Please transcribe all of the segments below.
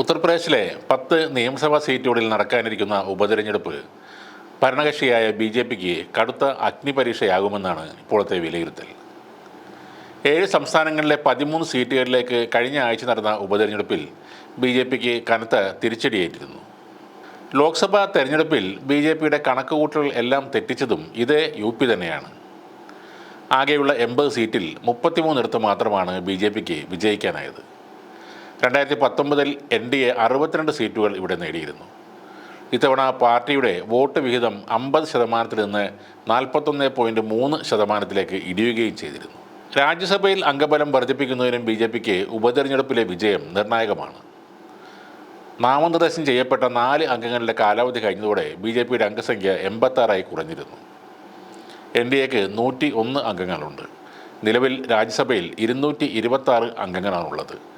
ഉത്തർപ്രദേശിലെ പത്ത് നിയമസഭാ സീറ്റുകളിൽ നടക്കാനിരിക്കുന്ന ഉപതെരഞ്ഞെടുപ്പ് ഭരണകക്ഷിയായ ബി ജെ പിക്ക് കടുത്ത അഗ്നിപരീക്ഷയാകുമെന്നാണ് ഇപ്പോഴത്തെ വിലയിരുത്തൽ. ഏഴ് സംസ്ഥാനങ്ങളിലെ പതിമൂന്ന് സീറ്റുകളിലേക്ക് കഴിഞ്ഞ ആഴ്ച നടന്ന ഉപതെരഞ്ഞെടുപ്പിൽ ബി ജെ പിക്ക് കനത്ത തിരിച്ചടിയേറ്റിരുന്നു. ലോക്സഭാ തെരഞ്ഞെടുപ്പിൽ ബി ജെ പിയുടെ കണക്കുകൂട്ടൽ എല്ലാം തെറ്റിച്ചതും ഇതേ യു പി തന്നെയാണ്. ആകെയുള്ള എൺപത് സീറ്റിൽ മുപ്പത്തിമൂന്നിടത്ത് മാത്രമാണ് ബി ജെ പിക്ക് വിജയിക്കാനായത്. രണ്ടായിരത്തി പത്തൊമ്പതിൽ എൻ ഡി എ അറുപത്തിരണ്ട് സീറ്റുകൾ ഇവിടെ നേടിയിരുന്നു. ഇത്തവണ പാർട്ടിയുടെ വോട്ട് വിഹിതം അമ്പത് ശതമാനത്തിൽ നിന്ന് നാൽപ്പത്തൊന്ന് പോയിന്റ് മൂന്ന് ശതമാനത്തിലേക്ക് ഇടിയുകയും ചെയ്തിരുന്നു. രാജ്യസഭയിൽ അംഗബലം വർദ്ധിപ്പിക്കുന്നതിനും ബി ജെ പിക്ക് ഉപതെരഞ്ഞെടുപ്പിലെ വിജയം നിർണായകമാണ്. നാമനിർദ്ദേശം ചെയ്യപ്പെട്ട നാല് അംഗങ്ങളുടെ കാലാവധി കഴിഞ്ഞതോടെ ബി ജെ പിയുടെ അംഗസംഖ്യ എൺപത്താറായി കുറഞ്ഞിരുന്നു. എൻ ഡി എക്ക് നൂറ്റി ഒന്ന് അംഗങ്ങളുണ്ട്. നിലവിൽ രാജ്യസഭയിൽ ഇരുന്നൂറ്റി ഇരുപത്താറ് അംഗങ്ങളാണുള്ളത്.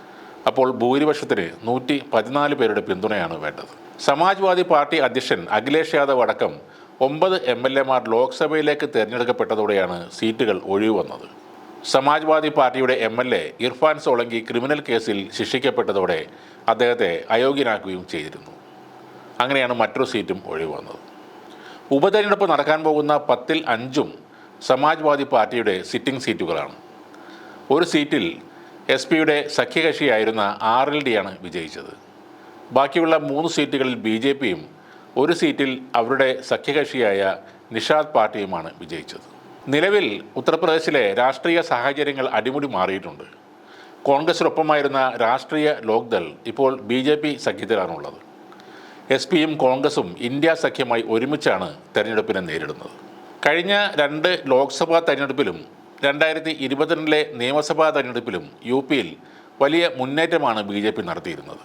അപ്പോൾ ഭൂരിപക്ഷത്തിന് നൂറ്റി പതിനാല് പേരുടെ പിന്തുണയാണ് വേണ്ടത്. സമാജ്വാദി പാർട്ടി അധ്യക്ഷൻ അഖിലേഷ് യാദവ് അടക്കം ഒമ്പത് എം എൽ എമാർ ലോക്സഭയിലേക്ക് തിരഞ്ഞെടുക്കപ്പെട്ടതോടെയാണ് സീറ്റുകൾ ഒഴിവ് വന്നത്. സമാജ്വാദി പാർട്ടിയുടെ M L A Irfan Solanki criminal കേസിൽ ശിക്ഷിക്കപ്പെട്ടതോടെ അദ്ദേഹത്തെ അയോഗ്യനാക്കുകയും ചെയ്തിരുന്നു. അങ്ങനെയാണ് മറ്റൊരു സീറ്റും ഒഴിവ് വന്നത്. ഉപതെരഞ്ഞെടുപ്പ് നടക്കാൻ പോകുന്ന പത്തിൽ അഞ്ചും സമാജ്വാദി പാർട്ടിയുടെ സിറ്റിംഗ് സീറ്റുകളാണ്. ഒരു സീറ്റിൽ എസ് പിയുടെ സഖ്യകക്ഷിയായിരുന്ന ആർ എൽ ഡിയാണ് വിജയിച്ചത്. ബാക്കിയുള്ള മൂന്ന് സീറ്റുകളിൽ ബി ജെ പിയും ഒരു സീറ്റിൽ അവരുടെ സഖ്യകക്ഷിയായ നിഷാദ് പാർട്ടിയുമാണ് വിജയിച്ചത്. നിലവിൽ ഉത്തർപ്രദേശിലെ രാഷ്ട്രീയ സാഹചര്യങ്ങൾ അടിമുടി മാറിയിട്ടുണ്ട്. കോൺഗ്രസിനൊപ്പമായിരുന്ന രാഷ്ട്രീയ ലോക്ദൾ ഇപ്പോൾ ബി ജെ പി സഖ്യത്തിലാണുള്ളത്. എസ് പിയും കോൺഗ്രസും ഇന്ത്യ സഖ്യമായി ഒരുമിച്ചാണ് തെരഞ്ഞെടുപ്പിനെ നേരിടുന്നത്. കഴിഞ്ഞ രണ്ട് ലോക്സഭാ തെരഞ്ഞെടുപ്പിലും രണ്ടായിരത്തി ഇരുപത്തിരണ്ടിലെ നിയമസഭാ തെരഞ്ഞെടുപ്പിലും യു പിയിൽ വലിയ മുന്നേറ്റമാണ് ബി ജെ പി നടത്തിയിരുന്നത്.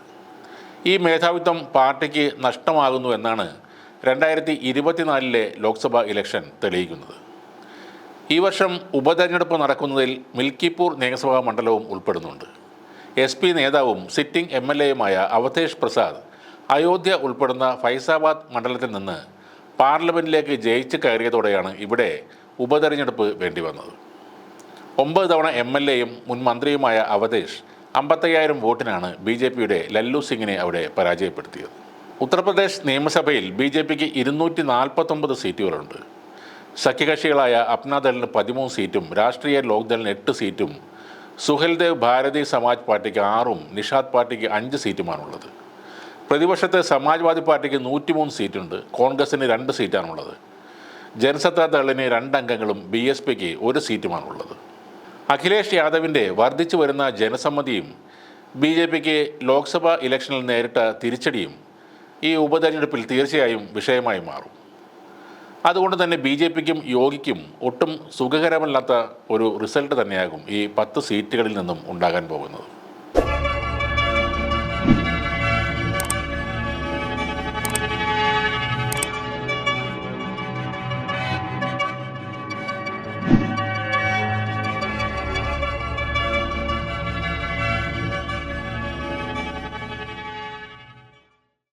ഈ മേധാവിത്വം പാർട്ടിക്ക് നഷ്ടമാകുന്നു എന്നാണ് രണ്ടായിരത്തി ഇരുപത്തിനാലിലെ ലോക്സഭാ ഇലക്ഷൻ തെളിയിക്കുന്നത്. ഈ വർഷം ഉപതെരഞ്ഞെടുപ്പ് നടക്കുന്നതിൽ മിൽക്കിപ്പൂർ നിയമസഭാ മണ്ഡലവും ഉൾപ്പെടുന്നുണ്ട്. എസ് പി നേതാവും സിറ്റിംഗ് എം എൽ എയുമായ അവധേഷ് പ്രസാദ് അയോധ്യ ഉൾപ്പെടുന്ന ഫൈസാബാദ് മണ്ഡലത്തിൽ നിന്ന് പാർലമെന്റിലേക്ക് ജയിച്ച് കയറിയതോടെയാണ് ഇവിടെ ഉപതെരഞ്ഞെടുപ്പ് വേണ്ടി വന്നത് ഒമ്പത് തവണ എം എൽ എയും മുൻ മന്ത്രിയുമായ അവതേഷ് അമ്പത്തയ്യായിരം വോട്ടിനാണ് ബി ജെ പിയുടെ ലല്ലു സിംഗിനെ അവിടെ പരാജയപ്പെടുത്തിയത്. ഉത്തർപ്രദേശ് നിയമസഭയിൽ ബി ജെ പിക്ക് ഇരുന്നൂറ്റി നാൽപ്പത്തൊമ്പത് സീറ്റുകളുണ്ട്. സഖ്യകക്ഷികളായ അപ്നാദളിന് പതിമൂന്ന് സീറ്റും രാഷ്ട്രീയ ലോക്ദളിന് എട്ട് സീറ്റും സുഹൽദേവ് ഭാരതി സമാജ് പാർട്ടിക്ക് ആറും നിഷാദ് പാർട്ടിക്ക് അഞ്ച് സീറ്റുമാണുള്ളത്. പ്രതിപക്ഷത്തെ സമാജ്വാദി പാർട്ടിക്ക് നൂറ്റിമൂന്ന് സീറ്റുണ്ട് കോൺഗ്രസിന് രണ്ട് സീറ്റാണുള്ളത്. ജനസത്താ ദളിന് രണ്ടംഗങ്ങളും ബി എസ് പിക്ക് ഒരു സീറ്റുമാണുള്ളത്. അഖിലേഷ് യാദവിന്റെ വർദ്ധിച്ചു വരുന്ന ജനസമ്മതിയും ബി ജെ പിക്ക് ലോക്സഭാ ഇലക്ഷനിൽ നേരിട്ട തിരിച്ചടിയും ഈ ഉപതെരഞ്ഞെടുപ്പിൽ തീർച്ചയായും വിഷയമായി മാറും. അതുകൊണ്ട് തന്നെ ബി ജെ പിക്കും യോഗിക്കും ഒട്ടും സുഖകരമല്ലാത്ത ഒരു റിസൾട്ട് തന്നെയാകും ഈ പത്ത് സീറ്റുകളിൽ നിന്നും ഉണ്ടാകാൻ പോകുന്നത്.